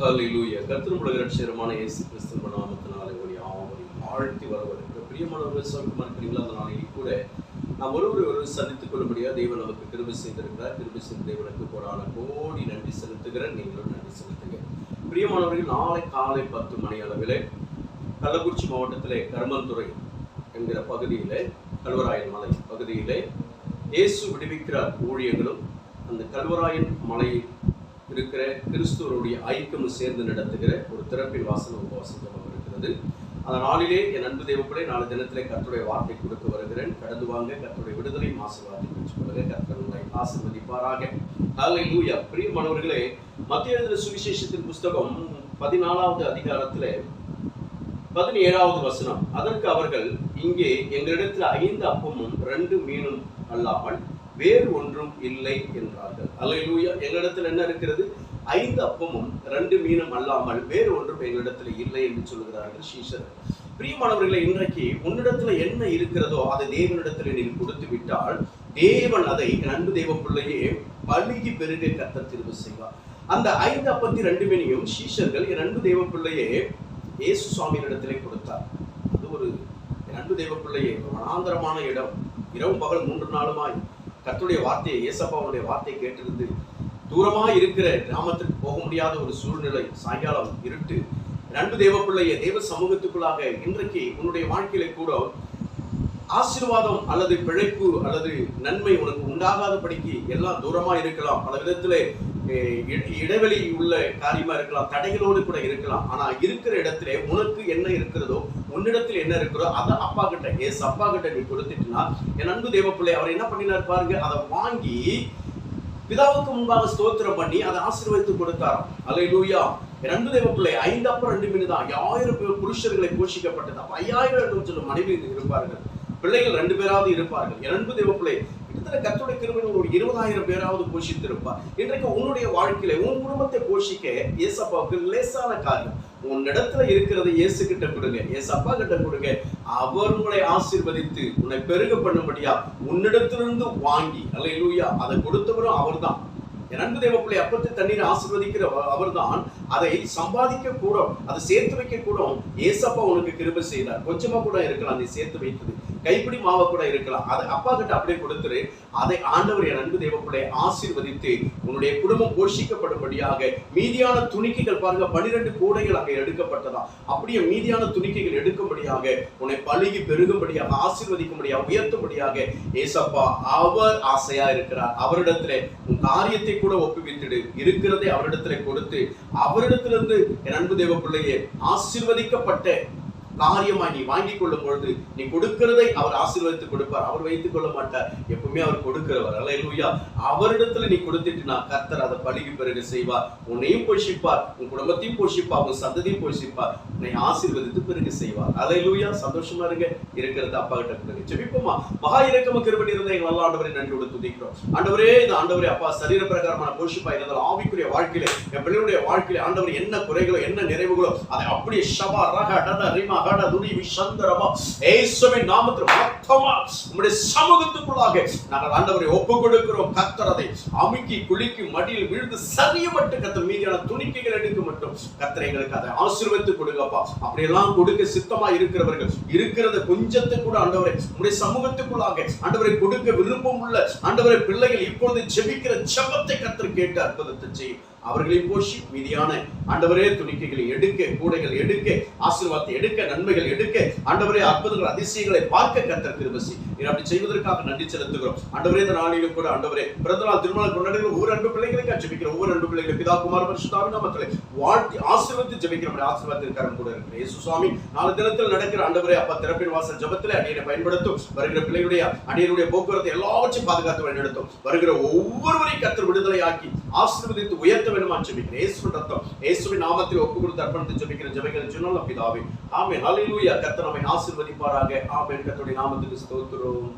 ஹalleluya கர்த்தருடைய ரட்சகரமான இயேசு கிறிஸ்துவின் நாமத்தினாலே ஒரு யாவரையும் வாழ்த்தி வருவதற்கு பிரியமானவர்கள் சொல்லுமா அந்த நாளில் கூட நாம் ஒருவரை ஒருவர் சந்தித்துக் கொள்ளும்படியா தேவன் நமக்கு கிருபை செய்திருக்கிறார். கிருபை செய்த தேவனுக்கு கோடான கோடி நன்றி செலுத்துகிறேன். நீங்களும் நன்றி செலுத்துங்க. பிரியமானவர்கள் நாளை காலை பத்து மணி அளவில் கள்ளக்குறிச்சி மாவட்டத்திலே கர்மந்துறை என்கிற பகுதியிலே கல்வராயன் மலை பகுதியிலே இயேசு விடுவிக்கிறார் ஊழியர்களும் அந்த கல்வராயன் மலையில் இருக்கிற கிறிஸ்துவருடைய ஐக்கியம் சேர்ந்து நடத்துகிற ஒரு திறப்பின் வாசன உபவாசம் ஜெபம் இருக்கிறது. அந்த நாளிலே என் அன்பு தேவப்படை நாலு தினத்திலே கத்துடைய வார்த்தை கொடுக்க வருகிறேன். கடந்து வாங்க கத்துடைய விடுதலை ஆசீர்வாதத்தை பெற்றுக்கொள்ளுங்க கர்த்தர் ஆசிர்வதிப்பாராக ஆசீர்வதிப்பாராக. லூயா பிரியமானவர்களே மத்திய எழுதின சுவிசேஷத்தின் புஸ்தகம் பதினாலாவது அதிகாரத்தில் பதினேழாவது வசனம். அதற்கு அவர்கள் இங்கே எங்களிடத்தில் ஐந்து அப்பமும் ரெண்டு மீனும் அல்லாமல் வேறு ஒன்றும் இல்லை என்றார்கள். அல்லேலூயா. எங்களிடத்தில் என்ன இருக்கிறது? ஐந்து அப்பமும் ரெண்டு மீனும் அல்லாமல் வேறு ஒன்றும் எங்களிடத்தில் இல்லை என்று சொல்கிறார்கள் ஸ்ரீசர் பிரியமானவர்களை இன்றைக்கு உன்னிடத்துல என்ன இருக்கிறதோ அதை தேவனிடத்தில் நீ கொடுத்து விட்டால் தேவன் அதை நண்பு அன்பு பிள்ளையே பழுகி பெருக கத்த திரும்ப செய்வார். அந்த ஐந்து அப்பத்தி ரெண்டு மீனையும் சீஷர்கள் என் அன்பு தேவ பிள்ளையே இயேசு சுவாமியினிடத்திலே கொடுத்தார். அது ஒரு என் அன்பு தேவ பிள்ளையே வனாந்தரமான இடம். இரவு பகல் மூன்று நாளுமாய் கத்துடைய வார்த்தையை இயேசப்பாவுடைய வார்த்தையை கேட்டிருந்து தூரமாக இருக்கிற கிராமத்திற்கு போக முடியாத ஒரு சூழ்நிலை சாயங்காலம் இருட்டு. என் அன்பு தேவ தேவ சமூகத்துக்குள்ளாக இன்றைக்கு உன்னுடைய வாழ்க்கையில கூட ஆசீர்வாதம் அல்லது பிழைப்பு அல்லது நன்மை உனக்கு உண்டாகாதபடிக்கு எல்லாம் தூரமா இருக்கலாம். பல விதத்திலே இடைவெளி உள்ள காரியமா இருக்கலாம் தடைகளோடு கூட இருக்கலாம். ஆனா இருக்கிற இடத்துல உனக்கு என்ன இருக்கிறதோ உன்னிடத்தில் என்ன இருக்கிறதோ அதை அப்பா கிட்ட ஏஸ் அப்பா கிட்ட நீ கொடுத்துட்டுனா என் அன்பு தேவ பிள்ளை அவர் என்ன பண்ணினார் பாருங்க அதை வாங்கி பிதாவுக்கு முன்பாக ஸ்தோத்திரம் பண்ணி அதை ஆசீர்வதித்து கொடுத்தாராம். அல்லேலூயா என் அன்பு தேவப்பிள்ளை பிள்ளை ஐந்து அப்புறம் ரெண்டு மீன் தான் ஆயிரம் புருஷர்களை போஷிக்கப்பட்டது. அப்ப ஐயாயிரம் சொல்லும் மனைவி இருப்பார்கள். பிள்ளைகள் ரெண்டு பேராவது இருப்பார்கள். இரண்டு தெய்வ பிள்ளை. கிட்டத்தட்ட கத்தோட கிருமையில் ஒரு இருபதாயிரம் பேராவது போஷித்திருப்பார். இன்றைக்கு உன்னுடைய வாழ்க்கையில உன் குடும்பத்தை போஷிக்க ஏசப்பாவுக்கு லேசான காரியம். உன்னிடத்துல இருக்கிறத இயேசு கிட்ட கொடுங்க. ஏசப்பா அப்பா கிட்ட கொடுங்க. அவர் உங்களை ஆசீர்வதித்து உன்னை பெருக பண்ணும்படியா உன்னிடத்திலிருந்து வாங்கி அல்லேலூயா அதை கொடுத்தவரும் அவர்தான். இரண்டு அன்பு தேவ பிள்ளை அப்பத்து தண்ணீர் ஆசிர்வதிக்கிற அவர்தான். அதை சம்பாதிக்க கூடும் அதை சேர்த்து வைக்க கூடும் ஏசப்பா உனக்கு கிருப செய்தார். கொஞ்சமா கூட இருக்கலாம் அதை சேர்த்து வைத்தது. கைப்பிடி மாவை கூட இருக்கலாம். அதை அப்பா கிட்ட அப்படியே கொடுத்துரு அதை ஆண்டவர் என் அன்பு தேவப்படைய ஆசீர்வதித்து உன்னுடைய குடும்பம் போஷிக்கப்படும்படியாக மீதியான துணிக்கைகள் பாருங்க பனிரெண்டு கூடைகள் அங்கே எடுக்கப்பட்டதா? அப்படியே மீதியான துணிக்கைகள் எடுக்கும்படியாக உன்னை பழுகி பெருகும்படியாக ஆசீர்வதிக்கும்படியாக உயர்த்தும்படியாக ஏசப்பா அவர் ஆசையா இருக்கிறார். அவரிடத்துல உன் காரியத்தை கூட ஒப்புவித்துடு. இருக்கிறதை அவரிடத்துல கொடுத்து அவரிடத்திலிருந்து என் அன்பு தேவ பிள்ளையே ஆசீர்வதிக்கப்பட்ட காரியமாய் நீ வாங்கி கொள்ளும் பொழுது நீ கொடுக்கிறதை அவர் ஆசீர்வதித்து கொடுப்பார். அவர் வைத்துக் கொள்ள மாட்டார். எப்பவுமே அவர் கொடுக்கிறவர். அல்லேலூயா அவரிடத்துல நீ கொடுத்துட்டுனா கர்த்தர் அதை பழுகி பிறகு செய்வார். உன்னையும் போஷிப்பார். உன் குடும்பத்தையும் போஷிப்பார். உன் சந்ததியும் போஷிப்பார். உன்னை ஆசீர்வதித்து பிறகு செய்வார். அல்லேலூயா சந்தோஷமா இருங்க. இருக்கிறது அப்பா கிட்ட பிறகு. ஜெபிப்போமா? மகா இறக்கம கிருபணி இருந்த எங்கள் நல்ல ஆண்டவரை நன்றியோடு துதிக்கிறோம். ஆண்டவரே இந்த ஆண்டவரே அப்பா சரீர பிரகாரமான போஷிப்பா இருந்தாலும் ஆவிக்குரிய வாழ்க்கையில என் பிள்ளையுடைய வாழ்க்கையில ஆண்டவர் என்ன குறைகளோ என்ன நிறைவுகளோ அதை அப்படியே ஷபா ரக டட ரிமா கன துடி விசந்தரமா ஏசுவின் நாமத்தில் மொத்தமா உம்முடைய சமூகத்துக்குள்ளாக நாங்கள் ஆண்டவரை ஒப்பு கொடுக்கிறோம் கத்தரதை அமுக்கி குலுக்கி மடியில் விழுந்து சரிய மட்டும் கத்தர் மீதியான துணிக்கைகள் எடுக்க மட்டும் கத்தரை எங்களுக்கு அதை ஆசீர்வத்து கொடுங்கப்பா. அப்படியெல்லாம் கொடுக்க சித்தமா இருக்கிறவர்கள் இருக்கிறத கொஞ்சத்தை கூட ஆண்டவரை உடைய சமூகத்துக்குள்ளாக ஆண்டவரை கொடுக்க விருப்பம் உள்ள ஆண்டவரை பிள்ளைகள் இப்பொழுது ஜெபிக்கிற ஜெபத்தை கத்தர் கேட்டு அற்புதத்தை செய்யும். அவர்களையும் போஷி மீதியான ஆண்டவரே துணிக்கைகளை எடுக்க கூடைகள் எடுக்க ஆசீர்வாதத்தை எடுக்க நன்மைகள் எடுக்க ஆண்டவரே அற்புதங்கள் அதிசயங்களை பார்க்க கத்தர் திருமசி நீர் அப்படி செய்வதற்காக நன்றி செலுத்துகிறோம். ஆண்டவரே இந்த நாளிலும் கூட ஆண்டவரே பிறந்த நாள் திருமணம் கொண்டாடுகிற ஒவ்வொரு அன்பு பிள்ளைகளுக்கு ஜபிக்கிற ஒவ்வொரு அன்பு பிள்ளைகளை பிதா குமார் பரிசுத்தாவின் நாமத்திலே வாழ்த்தி ஆசீர்வதித்து ஜெபிக்கிற ஆசீர்வாதத்தின் கரம் கூட இருக்கிற இயேசு சுவாமி நாலு தினத்தில் நடக்கிற ஆண்டவரே அப்பா திறப்பின் வாசல் ஜெபத்திலே அடியனை பயன்படுத்தும். வருகிற பிள்ளைகளுடைய அடியனுடைய போக்குவரத்தை எல்லாவற்றையும் பாதுகாத்து வழிநடத்தும். வருகிற ஒவ்வொருவரையும் கத்தர் விடுதலை ஆக்கி ஆசீர்வதித்து உயர்த்த வேண்டுமா ஜெபிக்கிறேன் இயேசுவின் ரத்தம் இயேசுவின் நாமத்தில் ஒப்பு கொடுத்து அர்ப்பணித்து ஜெபிக்கிற ஜெபிக்கிற ஜுனல் பிதாவே. ஆமே ஹalleluya. கர்த்தர் நம்மை ஆசீர்வதிப்பாராக. ஆமென். கர்த்தருடைய நாமத்துக்கு ஸ்தோத்திரம்.